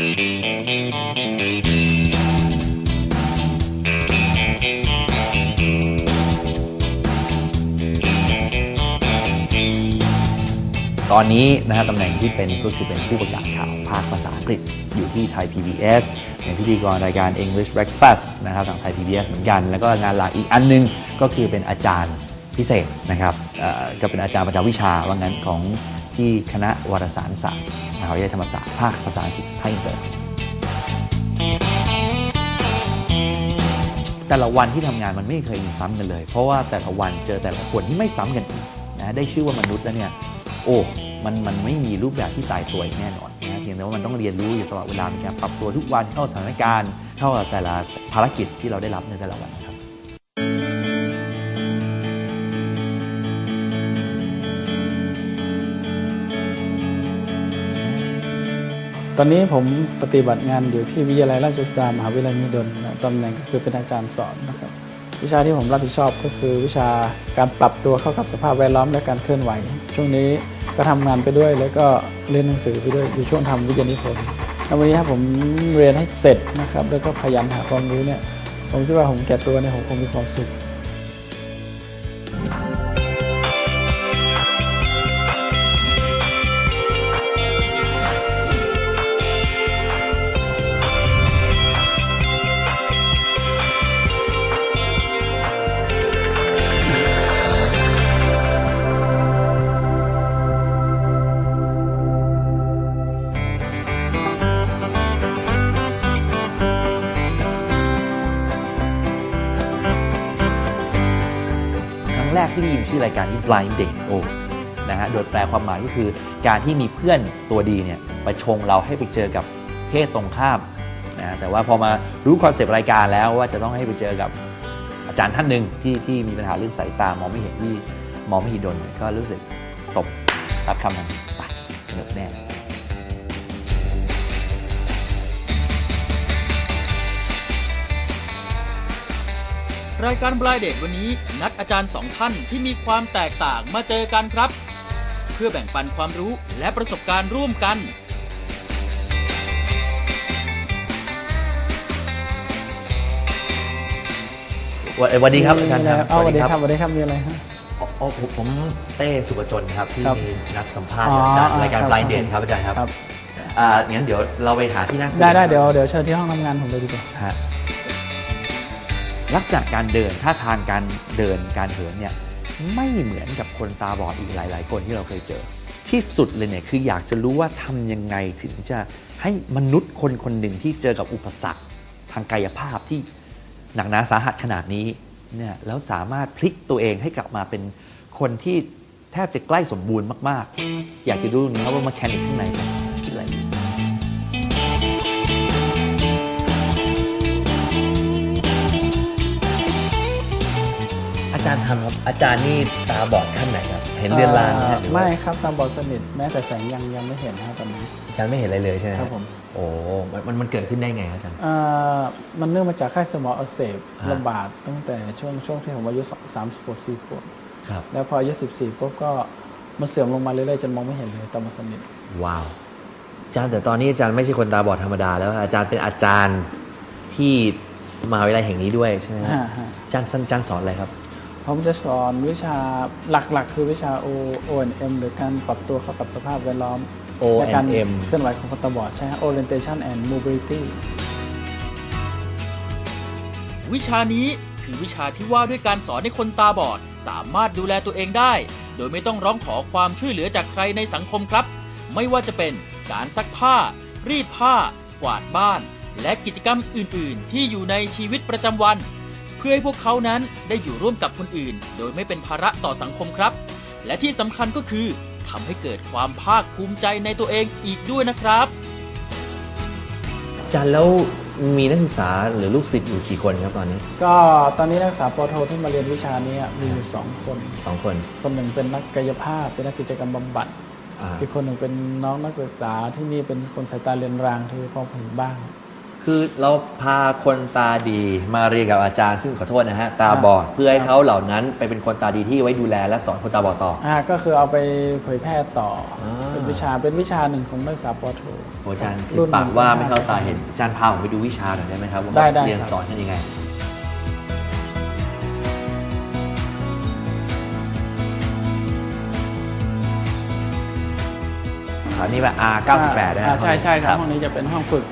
ตอนนี้นะฮะตำแหน่งที่เป็นก็คือเป็นผู้ประกาศข่าวภาคภาษาอังกฤษอยู่ที่ไทย PBS เป็นพิธีกรรายการ English Breakfast นะครับทางไทย PBS เหมือนกัน แล้วก็งานหลักอีกอันหนึงก็คือเป็นอาจารย์พิเศษนะครับก็เป็นอาจารย์ประจำวิชาว่างั้นของ ที่คณะวารสารศาสตร์มหาวิทยาลัยธรรมศาสตร์ภาคภาษาอังกฤษภาคอินเตอร์ แต่ละวันที่ทำงานมันไม่เคยมีซ้ำกันเลย เพราะว่าแต่ละวันเจอแต่ละคนที่ไม่ซ้ำกันอีกนะได้ชื่อว่ามนุษย์แล้วเนี่ยโอ้มันมันไม่มีรูปแบบที่ตายตัวแน่นอนนะเพียงแต่ว่ามันต้องเรียนรู้อยู่ตลอดเวลามีการปรับตัวทุกวันเข้าสถานการณ์ เข้ากับแต่ละภารกิจที่เราได้รับในแต่ละวัน ตอนนี้ผมปฏิบัติงานอยู่ที่วิทยาลัยราชสุดามหาวิทยาลัยมหิดลนะตำแหน่งก็คือเป็นอาจารย์สอนนะครับวิชาที่ผมรับผิดชอบก็คือวิชาการปรับตัวเข้ากับสภาพแวดล้อมและการเคลื่อนไหว ช่วงนี้ก็ทำงานไปด้วย แล้วก็เรียนหนังสือไปด้วยอยู่ช่วงทำวิทยานิพนธ์วันนี้ถ้าผมเรียนให้เสร็จนะครับแล้วก็ขยันหาความรู้เนี่ยผมคิดว่าผมแก่ตัวเนี่ยผมคงมีความสุข รั้งแรกที่ได้ยินชื่อรายการนี้ blind date โอ้นะฮะ โดยแปลความหมายก็คือ การที่มีเพื่อนตัวดีเนี่ยปชงเราให้ไปเจอกับเพศตรงข้ามนะแต่ว่าพอมารู้คอนเซปต์รายการแล้วว่าจะต้องให้ไปเจอกับอาจารย์ท่านหนึ่งที่ที่มีปัญหาเรื่องสายตามองไม่เห็นที่มองไม่เห็นดนก็รู้สึกตบรับคำทันทีไปสนุกแน่ รายการบลายเดทวันนี้ นัดอาจารย์สองท่านที่มีความแตกต่างมาเจอกันครับ เพื่อแบ่งปันความรู้และประสบการณ์ร่วมกันสวัสดีครับอาจารย์ครับเอาสวัสดีครับสวัสดีครับมีอะไรฮะอ๋อผมผมเต้สุปจนครับที่ครับมีนัดสัมภาษณ์อ๋ออาจารย์อ่ารายการครับ blind date ครับอาจารย์ครับครับอ่างั้นเดี๋ยวเราไปหาที่นั่งคุได้ได้กันเดี๋ยวเดี๋ยวเชิญที่ห้องทำงานผมเลยดีกว่า ฮะ ลักษณะการเดินท่าทางการเดินการเหินเนี่ยไม่เหมือนกับคนตาบอดอีกหลาย ๆ คนที่เราเคยเจอ ที่สุดเลยเนี่ยคืออยากจะรู้ว่าทำยังไงถึงจะให้มนุษย์คนคนหนึ่งที่เจอกับอุปสรรคทางกายภาพที่หนักหนาสาหัสขนาดนี้เนี่ยแล้วสามารถพลิกตัวเองให้กลับมาเป็นคนที่แทบจะใกล้สมบูรณ์มาก ๆ อยากจะดูนะครับว่ามาแคนิกข้างในาจารย์ทำครับอาจารย์นี่ตาบอดขั้นไหนครับเห็นเรือนรางไหมฮะหรือว่าไม่ครับตามบอดสนิทแม้แต่แสงยังยังไม่เห็นนะครับตอนนี้ อาจารย์ไม่เห็นอะไรเลยใช่ไหมครับผม โอ้มันมันมันเกิดขึ้นได้ไงครับอาจารย์ เอ่อมันเนื่องมาจากไข้สมองอักเสบฮะ ระบาดตั้งแต่ช่วงช่วงที่ผมอายุสามสิบขวบสี่ขวบครับ แล้วพออายุสิบสี่ปุ๊บก็มันเสื่อมลงมาเรื่อยๆจนมองไม่เห็นเลยตามบอดสนิทว้าวอาจารย์แต่ตอนนี้อาจารย์ไม่ใช่คนตาบอดธรรมดาแล้วอาจารย์เป็นอาจารย์ที่มหาวิทยาลัยแห่งนี้ด้วยใช่ไหมครับฮะฮะอาจารย์อาจารย์สอนอะไรครับ ผมจะสอนวิชาหลักๆ คือวิชา O O M หรือการปรับตัวเข้ากับสภาพแวดล้อม O และการ M เคลื่อนไหวของคนตาบอดใช่ฮะ Orientation and Mobility วิชานี้คือวิชาที่ว่าด้วยการสอนให้คนตาบอด สามารถดูแลตัวเองได้ โดยไม่ต้องร้องขอความช่วยเหลือจากใครในสังคมครับ ไม่ว่าจะเป็นการซักผ้า รีดผ้า กวาดบ้าน และกิจกรรมอื่น ๆ ที่อยู่ในชีวิตประจำวัน เพื่อให้พวกเขานั้นได้อยู่ร่วมกับคนอื่น โดยไม่เป็นภาระต่อสังคมครับ และที่สำคัญก็คือทำให้เกิดความภาคภูมิใจในตัวเองอีกด้วยนะครับอาจารย์แล้วมีนักศึกษาหรือลูกศิษย์อยู่กี่คนครับตอนนี้ ก็ตอนนี้นักศึกษาปอโทที่มาเรียนวิชานี้มีอยู่สองคนสองคน คนหนึ่งเป็นนักกายภาพ เป็นนักกิจกรรมบำบัดอ่าอีกคนหนึ่งเป็นน้องนักศึกษาที่นี่เป็นคนสายตาเรียนรางที่พอเห็นบ้าง คือเราพาคนตาดีมาเรียนกับอาจารย์ ซึ่งขอโทษนะฮะ ตาบอดเพื่อให้เขาเหล่านั้นไปเป็นคนตาดีที่ไว้ดูแลและสอนคนตาบอดต่อ อ่าก็คือเอาไปเผยแพร่ต่ออา เป็นวิชาเป็นวิชาหนึ่งของนักศึกษาปอโท โอ้อาจารย์สิรุ่บนปากว่าไม่รุ่นเข้าตาเห็นอาจารย์พาผมไปดูวิชาหน่อยได้ไหมครับว่าได้ได้เรียนครับ สอนกันยังไง อันนี้แบบ R 98 นะคอ่ารับ ใช่ใช่ครับห้องนี้จะเป็นห้องฝึก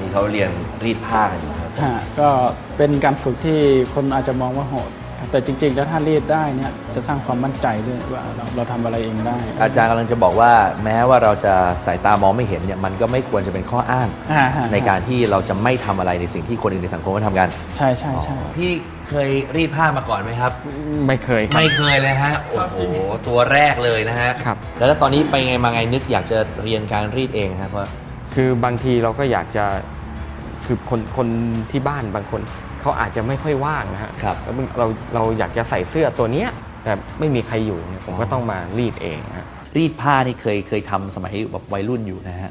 นี่เขาเรียนรีดผ้ากันอยู่ครับ ฮะก็เป็นการฝึกที่คนอาจจะมองว่าโหดครับแต่จริงๆแล้วถ้ารีดได้เนี่ยจะสร้างความมั่นใจด้วยว่าเราเราทำอะไรเองได้อาจารย์กำลังจะบอกว่าแม้ว่าเราจะสายตามองไม่เห็นเนี่ยมันก็ไม่ควรจะเป็นข้ออ้าง อ่าฮะในการที่เราจะไม่ทำอะไรในสิ่งที่คนอื่นในสังคมเขาทำกันใช่ใช่ใช่ พี่เคยรีดผ้ามาก่อนไหมครับ ไม่เคยครับ ไม่เคยเลยฮะโอ้โหตัวแรกเลยนะฮะครับ แล้วตอนนี้ไปไงมาไงนึกอยากจะเรียนการรีดเองครับเพราะ คือบางทีเราก็อยากจะคือคนคนที่บ้านบางคนเขาอาจจะไม่ค่อยว่างนะฮะครับ แล้วเราเราอยากจะใส่เสื้อตัวเนี้ยแต่ไม่มีใครอยู่เนี่ยผมก็ต้องมารีดเองฮะ รีดผ้านี่เคยเคยทำสมัยแบบวัยรุ่นอยู่นะฮะ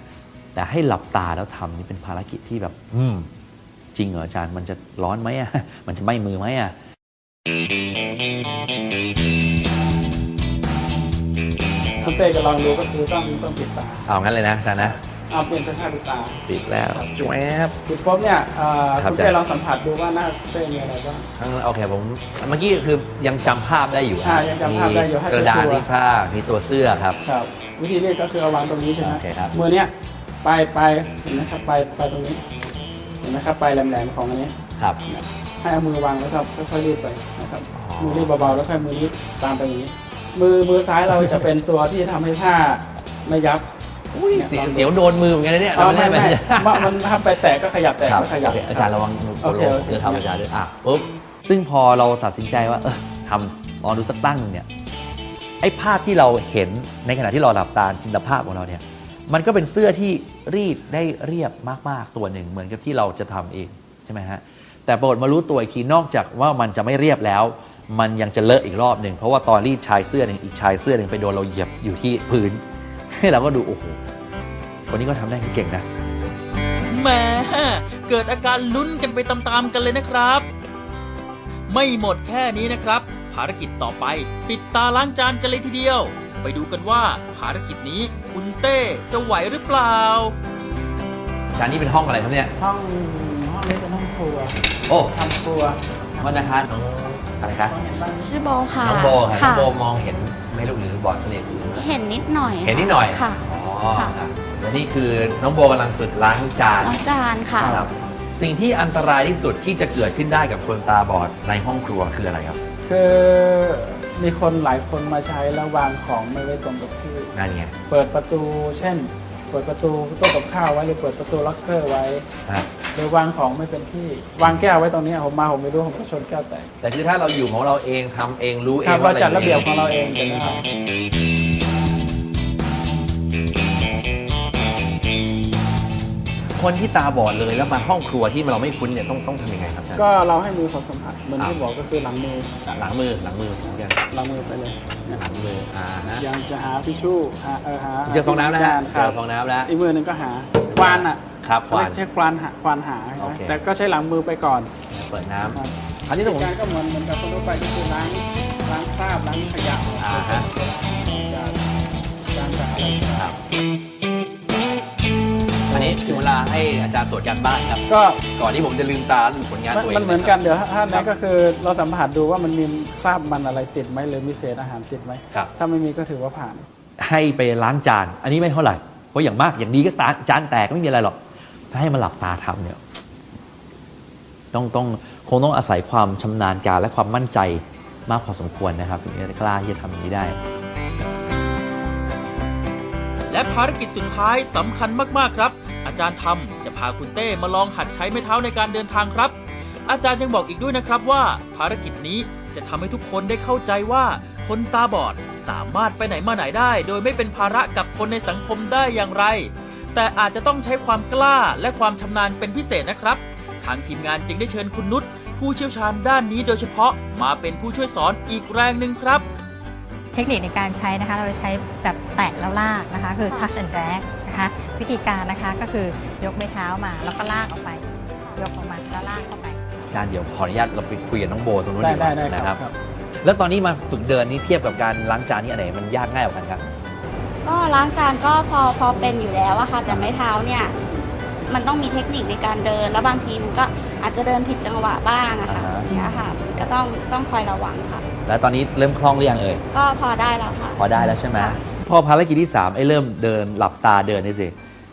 แต่ให้หลับตาแล้วทำนี่เป็นภารกิจที่แบบ อืม จริงเหรออาจารย์มันจะร้อนไหมอะ มันจะไหม้มือไหมอะ คุณเต้จะลองดูก็คือต้องต้องปิดตาเอางั้นเลยนะอาจารย์นะเอาเปลี่ยนเป็นท่าปิดตาปิดแล้วแจวบปิดปุ๊บเนี่ยเอ่อครับคุณเต้ลองสัมผัสดูว่าหน้าเต้มีอะไรบ้างทั้งโอเคผมเมื่อกี้คือยังจำภาพได้อยู่อ่ายังจำภาพได้อยู่ให้มีกระดาษชัวร์รีดผ้ามีตัวเสื้อครับ ครับวิธีเรียกก็คือเอาวางตรงนี้ใช่ไหมโอเคครับ มือเนี้ยปลายปลายเห็นไหมครับปลายปลายตรงนี้ เห็นไหมครับปลายแหลมๆของอันนี้ ครับ ให้เอามือวางแล้วครับค่อยๆรีดไปนะครับอ๋อ มือรีดเบาๆแล้วค่อยมือรีดตามไปอย่างนี้ มือมือซ้ายเราจะเป็นตัวที่ทำให้ผ้าไม่ยับ อุ้ยเสียวเสียวโดนมือเหมือนกันนะเนี่ยเอาเราไม่ไม่ไม่ได้มันมันทำไปแตกก็ขยับแตกครับก็ขยับโอเคอาจารย์ระวังโอเคโอเคเดี๋ยวทำอาจารย์ด้วยอะปุ๊บซึ่งพอเราตัดสินใจว่าเออทำลองดูสักตั้งหนึ่งเนี่ยไอ้ภาพที่เราเห็นในขณะที่เราหลับตาจินตภาพของเราเนี่ยมันก็เป็นเสื้อที่รีดได้เรียบมากๆตัวหนึ่งเหมือนกับที่เราจะทำเองใช่ไหมฮะแต่ปรากฏมารู้ตัวอีกทีนอกจากว่ามันจะไม่เรียบแล้ว มันยังจะเลอะอีกรอบหนึ่งเพราะว่าตอนรีดชายเสื้อหนึ่งอีกชายเสื้อหนึ่งไปโดนเราเหยียบอยู่ที่พื้นให้เราก็ดูโอ้โห คนนี้ก็ทำได้เก่งนะ แหมเกิดอาการลุ้นกันไปตามๆกันเลยนะครับ ไม่หมดแค่นี้นะครับ ภารกิจต่อไป ปิดตาล้างจานกันเลยทีเดียว ไปดูกันว่าภารกิจนี้คุณเต้จะไหวหรือเปล่าอาจารย์นี่เป็นห้องอะไรครับเนี่ย ห้องห้องนี้เป็นห้องครัวโอ้ทำครัววันนะคะน้องอะไรคะห้องเห็นบ้างชื่อโบค่ะน้องโบค่ะน้องค่ะโบมองเห็นไหม่ลูกหรือบอดสนิทเห็นนิดหน่อยเห็นนิดหน่อยค่ะ อ๋อค่ะ ครับ และนี่คือน้องโบกำลังฝึกล้างจานน้องจานค่ะ ครับสิ่งที่อันตรายที่สุดที่จะเกิดขึ้นได้กับคนตาบอดในห้องครัวคืออะไรครับคือมีคนหลายคนมาใช้แล้ววางของไม่ไว้ตรงกับที่ นั่นไงเปิดประตูเช่น เปิดประตูตู้กับข้าวไว้หรือเปิดประตูล็อกเกอร์ไว้ ฮะหรือวางของไม่เป็นที่ วางแก้วไว้ตรงนี้ผมมาผมไม่รู้ผมก็ชนแก้วแตกแต่คือถ้าเราอยู่ของเราเองทำเองรู้เอครังบว่าเราอะไรจัดระเบียบยู่ของเราเองใช่ไห ครับคนที่ตาบอดเลยแล้วมาห้องครัวที่เราไม่คุ้นเนี่ยต้องต้องทำยังไงครับอาจารย์ ก็เราให้มือเขาสัมผัสเหมือนครับที่บอกก็คือหลังมือหลังมือหลังมือเหมือนกันหลังมือไปเลยเนี่ยหลังมืออ่าฮะยังจะหาทิชชู่หาเออหาเจอฟองน้ำนะฮะคเจรัอบฟองน้ำแล้วอีกมือหนึ่งก็หาควานอะครับควาน ไม่ใช่ควานหาควานหาโอเค แต่ก็ใช้หลังมือไปก่อนเปิดน้ำครับอันนี้ต้องผม การก็เหมือนเหมือนกับคนทั่วไปก็คือล้างล้างคราบล้างขยะอ่าฮะการการจากอะไรครับอั นนี้ถึงเวลาให้อาจารย์ตรวจการบ้านครับ ก็ก่อนที่ผมจะลืมตาดูผลงานมันตัวเองมันเหมือนะคกัรับนเดี๋ยวถ้านั้นก็คือเราสัมผัสดูว่ามันมีคราบมันอะไรติดไหมหรือมีเศษอาหารติดไหมครับ ถ้าไม่มีก็ถือว่าผ่าน ให้ไปล้างจาน อันนี้ไม่เท่าไหร่ เพราะอย่างมากอย่างดีก็ตาจานแตกไม่มีอะไรหรอก ถ้าให้มาหลับตาทำเนี่ย ต้องต้องคงต้องอาศัยความชำนาญการและความมั่นใจมากพอสมควรนะครับถึงจะกล้าที่จะทำอย่างนี้ได้ และภารกิจสุดท้ายสำคัญมาก ๆ ครับ อาจารย์ทำจะพาคุณเต้มาลองหัดใช้ไม้เท้าในการเดินทางครับ อาจารย์ยังบอกอีกด้วยนะครับว่า ภารกิจนี้จะทำให้ทุกคนได้เข้าใจว่าคนตาบอดสามารถไปไหนมาไหนได้ โดยไม่เป็นภาระกับคนในสังคมได้อย่างไร แต่อาจจะต้องใช้ความกล้าและความชำนาญเป็นพิเศษนะครับ ทางทีมงานจึงได้เชิญคุณนุชผู้เชี่ยวชาญด้านนี้โดยเฉพาะมาเป็นผู้ช่วยสอนอีกแรงหนึ่งครับ เทคนิคในการใช้นะคะ เราใช้แบบแตะแล้วลากนะคะ คือ touch and drag นะคะวิธีการนะคะก็คือยกไม้เท้ามาแล้วก็ลากออกไป ยกออกมาแล้วลากเข้าไปอาจารย์เดี๋ยวขออนุญาตเราไปคุยกับน้องโบตรงนู้นได้ดีกได้ว่าได้นะคครัรับบครับ แล้วตอนนี้มาฝึกเดินนี่เทียบกับการล้างจานนี่อันไหนมันยากง่ายกว่ากันครับ ก็ล้างจานก็พอพอเป็นอยู่แล้วอะค่ะ แต่ไม้เท้าเนี่ย มันต้องมีเทคนิคในการเดิน แล้วบางทีมันก็อาจจะเดินผิดจังหวะบ้างอะค่ะอ่าฮะเนี่ยค่ะก็ต้องต้องคอยระวังค่ะ แล้วตอนนี้เริ่มคล่องหรือยังเอ่ยก็พอได้แล้วค่ะ พอได้แล้วใช่ไหม พอภารกิจที่3ไอ้เริ่มเดินหลับตาเดินนี่สิ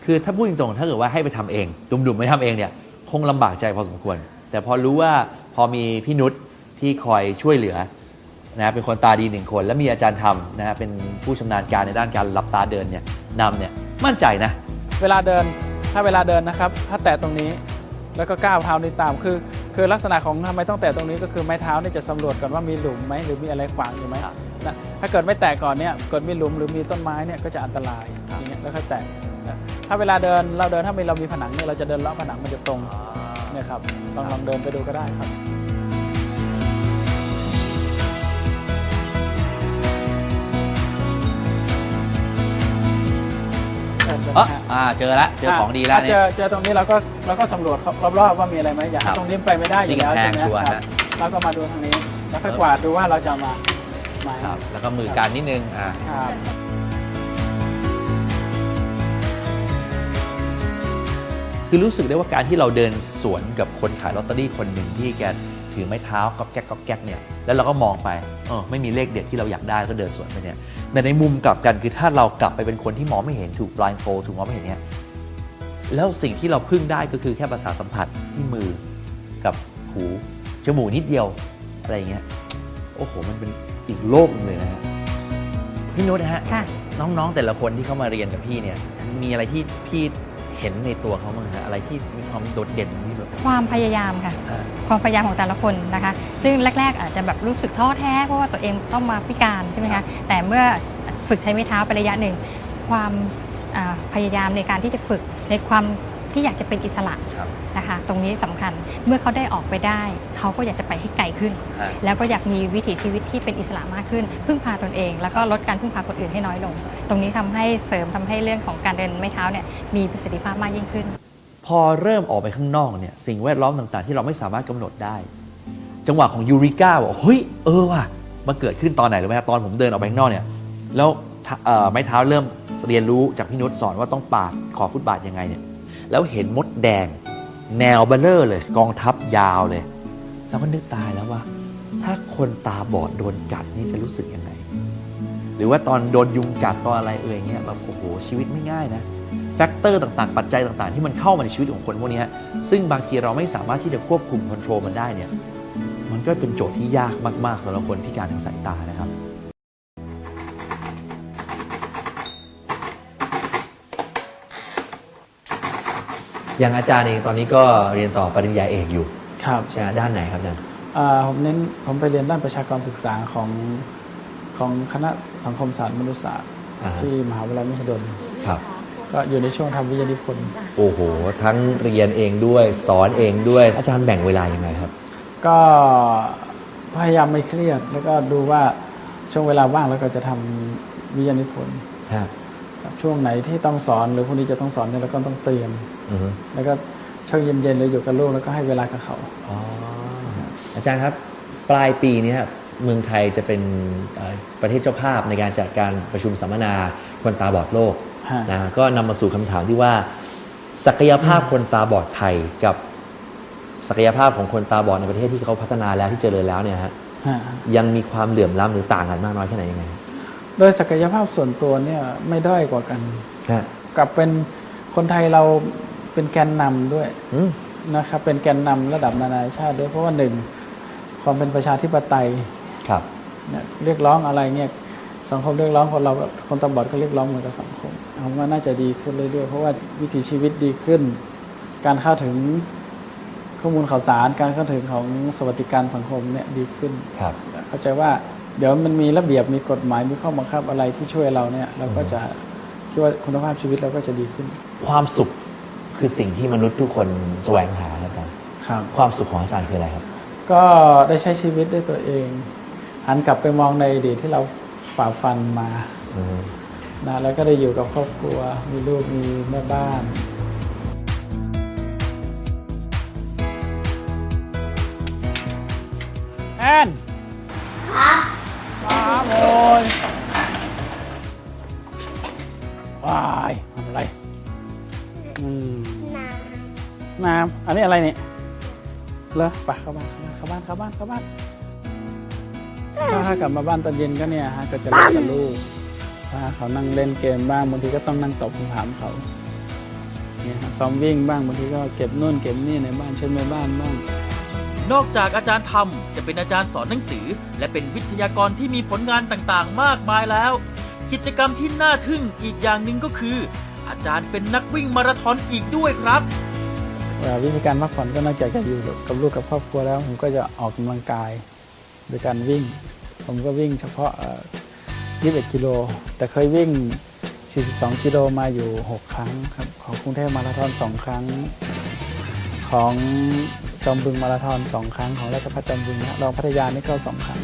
คือถ้าพูดตรงๆถ้าเกิดว่าให้ไปทำเองดุมๆไม่ทำเองเนี่ยคงลำบากใจพอสมควร แต่พอรู้ว่าพอมีพี่นุชที่คอยช่วยเหลือนะเป็นคนตาดีหนึ่งคน และมีอาจารย์ทำนะฮะเป็นผู้ชำนาญการในด้านการหลับตาเดินเนี่ยนำเนี่ยมั่นใจนะ เวลาเดินถ้าเวลาเดินนะครับ ถ้าแตะตรงนี้แล้วก็ก้าวเท้านี้ตามคือ คือลักษณะของทำไมต้องแตะตรงนี้ก็คือไม้เท้าเนี่ยจะสำรวจก่อนว่ามีหลุมไหมหรือมีอะไรขวางอยู่ไหมนะถ้าเกิดไม่แตะก่อนเนี่ยเกิดมีหลุมหรือมีต้นไม้เนี่ยก็จะอันตรายอย่างเงี้ยแล้วค่อยแตะนะถ้าเวลาเดินเราเดินถ้ามีเรามีผนังเนี่ยเราจะเดินเลาะผนังมันจะตรงเนี่ยครับลองลองเดินไปดูก็ได้ครับ เดินไปอ๋อนะฮะอ่าเจอแล้วเจอของดีแล้วถ้าเนี่เจยอเจอตรงนี้เราก็เราก็สำรวจรอบๆว่ามีอะไรไหมอย่าครับตรงนี้ไปไม่ได้อยู่แล้วนี่ใช่กำแพงไหมชัวร์ครับฮะเราก็มาดูทางนี้แล้วค่อยกวาดดูว่าเราจะเอามาไหมครับแล้วก็มือการนิดนึงอ่า ครับ คือรู้สึกได้ว่าการที่เราเดินสวนกับคนขายลอตเตอรี่คนหนึ่งที่แก ถือไม้เท้าก๊อกแก๊กก๊อกแก๊กเนี่ยแล้วเราก็มองไปเออไม่มีเลขเด็ดที่เราอยากได้ก็เดินสวนไปเนี่ยแต่ในมุมกลับกันคือถ้าเรากลับไปเป็นคนที่มองไม่เห็นถูก blind fold ถูกมองไม่เห็นเนี่ยแล้วสิ่งที่เราพึ่งได้ก็คือแค่ประสาทสัมผัสที่มือกับหูจมูกนิดเดียวอะไรอย่างเงี้ยโอ้โหมันเป็นอีกโลกหนึงเลยนะฮะพี่นุชนะฮะค่ะน้องๆแต่ละคนที่เข้ามาเรียนกับพี่เนี่ยมีอะไรที่พี่ เห็นในตัวเขาบ้างฮะอะไรที่มีความโดดเด่นที่แบบความพยายามค่ะ อ่า ความพยายามของแต่ละคนนะคะ ซึ่งแรก ๆ อาจจะแบบรู้สึกท้อแท้เพราะว่าตัวเองต้องมาพิการใช่ไหมคะ แต่เมื่อฝึกใช้ไม้เท้าไประยะหนึ่ง ความอ่าพยายามในการที่จะฝึกในความ ที่อยากจะเป็นอิสระครับ นะคะ ตรงนี้สำคัญเมื่อเขาได้ออกไปได้ เขาก็อยากจะไปให้ไกลขึ้นอ่าแล้วก็อยากมีวิถีชีวิตที่เป็นอิสระมากขึ้น พึ่งพาตนเอง แล้วก็ลดการพึ่งพาคนอื่นให้น้อยลง ตรงนี้ทำให้เสริมทำให้เรื่องของการเดินไม้เท้าเนี่ยมีประสิทธิภาพมากยิ่งขึ้น พอเริ่มออกไปข้างนอกเนี่ยสิ่งแวดล้อมต่างๆ ที่เราไม่สามารถกำหนดได้ จังหวะของยูริก้าบอกเฮ้ยเออว่ะมันเกิดขึ้นตอนไหนรู้ไหมฮะตอนผมเดินออกไปข้างนอกเนี่ยแล้วทะเอ่อไม้เท้าเริ่มเรียนรู้จากพี่นุชสอนว่าต้องปาดขอบฟุตบาทยังไงเนี่ย แล้วเห็นมดแดง แนวเบลเลอร์เลย กองทัพยาวเลย แล้วก็นึกตายแล้วว่า ถ้าคนตาบอดโดนกัดนี่จะรู้สึกยังไง หรือว่าตอนโดนยุงกัดตอนอะไรเอ่ยเงี้ยแบบโอ้โหชีวิตไม่ง่ายนะแฟกเตอร์ต่างๆ ปัจจัยต่างๆ ที่มันเข้ามาในชีวิตของคนพวกนี้ซึ่งบางทีเราไม่สามารถที่จะควบคุมคอนโทรลมันได้เนี่ยมันก็เป็นโจทย์ที่ยากมากๆสำหรับคนพิการทางสายตานะครับ อย่างอาจารย์เองตอนนี้ก็เรียนต่อปริญญาเอกอยู่ครับใช่ไหมด้านไหนครับอาจารย์อ่าผมเน้นผมไปเรียนด้านประชากรศึกษาของของคณะสังคมศาสตร์มนุษยศาสตร์อ่าฮะที่มหาวิทยาลัยมหิดล ครับ ก็อยู่ในช่วงทำวิทยานิพนธ์โอ้โห ทั้งเรียนเองด้วย สอนเองด้วย อาจารย์แบ่งเวลายังไงครับ ก็พยายามไม่เครียด แล้วก็ดูว่าช่วงเวลาว่างแล้วก็จะทำวิทยานิพนธ์ฮะครับ ช่วงไหนที่ต้องสอนหรือพรุ่งนี้จะต้องสอนเนี่ยเราก็ต้องเตรียมอือฮึแล้วก็ช่วงเย็นๆเลยอยู่กับลูกแล้วก็ให้เวลากับเขาอ๋ออาจารย์ครับปลายปีนี้ครับเมืองไทยจะเป็นเอ่อประเทศเจ้าภาพในการจัดการประชุมสัมมนาคนตาบอดโลกฮะนะก็นำมาสู่คำถามที่ว่า ศักยภาพคนตาบอดไทยกับศักยภาพของคนตาบอดในประเทศที่เขาพัฒนาแล้วที่เจริญแล้วเนี่ยฮะฮะยังมีความเหลื่อมล้ำหรือต่างกันมากน้อยแค่ไหนยังไง โดยศักยภาพส่วนตัวเนี่ยไม่ด้อยกว่ากันฮะกลับเป็นคนไทยเราเป็นแกนนำด้วยอืมนะครับเป็นแกนนำระดับนานาชาติด้วยเพราะว่าหนึ่งความเป็นประชาธิปไตยครับเนี่ยเรียกร้องอะไรเนี่ยสังคมเรียกร้องคนเราก็คนตาบอดก็เรียกร้องเหมือนกับสังคมผมว่าน่าจะดีขึ้นเรื่อยๆเพราะว่าวิถีชีวิตดีขึ้น การเข้าถึงข้อมูลข่าวสาร การเข้าถึงของสวัสดิการสังคมเนี่ยดีขึ้นครับเข้าใจว่า เดี๋ยวมันมีระเบียบมีกฎหมายมีข้อบังคับอะไรที่ช่วยเราเนี่ย เราก็จะคิดว่าคุณภาพชีวิตเราก็จะดีขึ้น ความสุขคือสิ่งที่มนุษย์ทุกคนแสวงหาแล้วกันครับความสุขของอาจารย์คืออะไรครับ ก็ได้ใช้ชีวิตด้วยตัวเอง หันกลับไปมองในอดีตที่เราฝ่าฟันมานะแล้วก็ได้อยู่กับครอบครัว มีลูกมีแม่บ้านแอน อะไรเนี่ยเหรอไปเข้าบ้านเข้าบ้านเข้าบ้านเข้าบ้านเข้าบ้านถ้ากลับมาบ้านตอนเย็นก็เนี่ยฮะก็จะเล่นกับลูกพาเขานั่งเล่นเกมบ้างบางทีก็ต้องนั่งตอบคำถามเขาเนี่ยฮะซ้อมวิ่งบ้างบางทีก็เก็บนู่นเก็บนี่ในบ้านเช่นในบ้านบ้างนอกจากอาจารย์ทำจะเป็นอาจารย์สอนหนังสือ และเป็นวิทยากรที่มีผลงานต่างๆ มากมายแล้ว กิจกรรมที่น่าทึ่งอีกอย่างหนึ่งก็คือ อาจารย์เป็นนักวิ่งมาราธอนอีกด้วยครับ วลาวิธีการพักผ่อนก็นอกจากจะอยู่กับลูกกับครอบครัวแล้ว ผมก็จะออกกำลังกายโดยการวิ่ง ผมก็วิ่งเฉพาะ 21 กิโล แต่เคยวิ่ง 42 กิโลมาอยู่ 6 ครั้งครับ ของกรุงเทพมาราธอน 2 ครั้ง ของจอมบึงมาราธอน 2 ครั้ง ของราชพัฒจอมบึงนะรองพัทยานี่ก็ 2 ครั้ง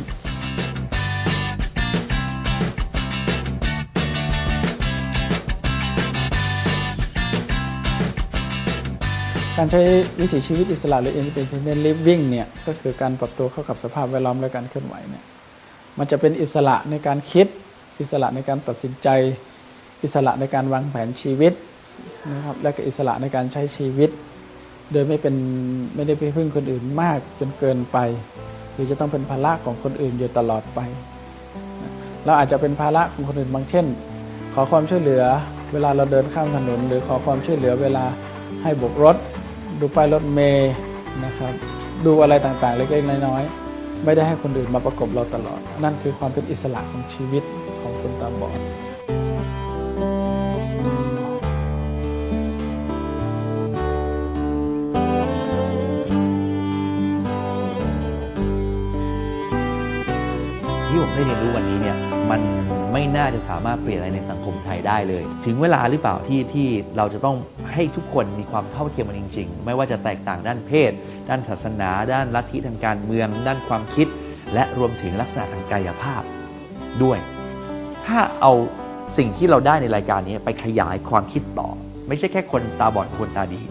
การใช้วิถีชีวิตอิสระหรือ independent living เนี่ยก็คือการปรับตัวเข้ากับสภาพแวดล้อมและการเคลื่อนไหวเนี่ยมันจะเป็นอิสระในการคิดอิสระในการตัดสินใจ อิสระในการวางแผนชีวิตนะครับและก็อิสระในการใช้ชีวิต โดยไม่เป็นไม่ได้ไปพึ่งคนอื่นมากจนเกินไป หรือจะต้องเป็นภาระของคนอื่นอยู่ตลอดไป เราอาจจะเป็นภาระของคนอื่นบางเช่น ขอความช่วยเหลือเวลาเราเดินข้ามถนน หรือขอความช่วยเหลือเวลาให้โบกรถ ดูป้ายรถเมย์นะครับ ดูอะไรต่างๆ เล็กๆน้อยๆ ไม่ได้ให้คนอื่นมาประกบเราตลอด นั่นคือความเป็นอิสระของชีวิตของคนตาบอดที่ผมได้เรียนรู้วันนี้เนี่ยมัน ไม่น่าจะสามารถเปลี่ยนอะไรในสังคมไทยได้เลย ถึงเวลาหรือเปล่าที่ที่เราจะต้องให้ทุกคนมีความเท่าเทียมกันจริง ๆ ไม่ว่าจะแตกต่างด้านเพศ ด้านศาสนา ด้านลัทธิทางการเมือง ด้านความคิด และรวมถึงลักษณะทางกายภาพด้วย ถ้าเอาสิ่งที่เราได้ในรายการนี้ไปขยายความคิดต่อ ไม่ใช่แค่คนตาบอดคนตาดี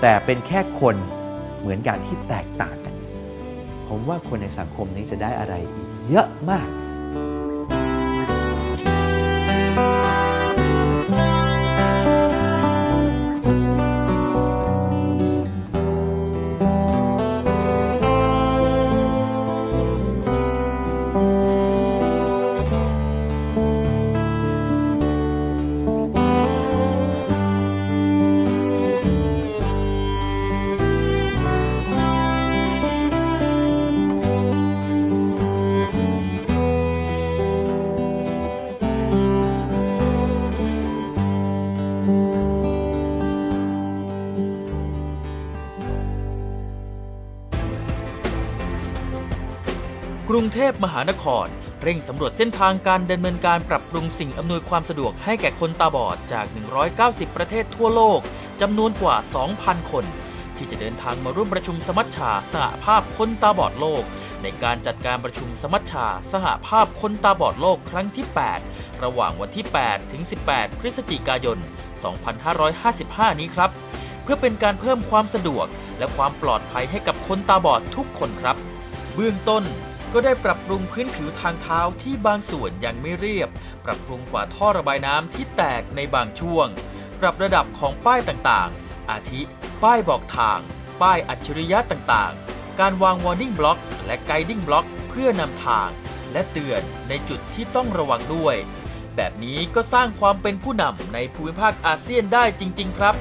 แต่เป็นแค่คนเหมือนกันที่แตกต่างกัน ผมว่าคนในสังคมนี้จะได้อะไรอีกเยอะมาก งเทพมหานคร เร่งสำรวจเส้นทางการดำเนินการปรับปรุงสิ่งอำนวยความสะดวกให้แก่คนตาบอดจาก 190 ประเทศทั่วโลกจำนวนกว่า 2,000 คน ที่จะเดินทางมาร่วมประชุมสมัชชาสหภาพคนตาบอดโลก ในการจัดการประชุมสมัชชาสหภาพคนตาบอดโลกครั้งที่ 8 ระหว่างวันที่ 8 ถึง 18 พฤศจิกายน 2555 นี้ครับ เพื่อเป็นการเพิ่มความสะดวกและความปลอดภัยให้กับคนตาบอดทุกคนครับ เบื้องต้น ก็ได้ปรับปรุงพื้นผิวทางเท้าที่บางส่วนยังไม่เรียบ ปรับปรุงฝาท่อระบายน้ำที่แตกในบางช่วง ปรับระดับของป้ายต่างๆ อาทิ ป้ายบอกทาง ป้ายอัจฉริยะต่างๆ การวาง warning block และ guiding block เพื่อนำทาง และเตือนในจุดที่ต้องระวังด้วย แบบนี้ก็สร้างความเป็นผู้นำในภูมิภาคอาเซียนได้จริง ๆ ครับ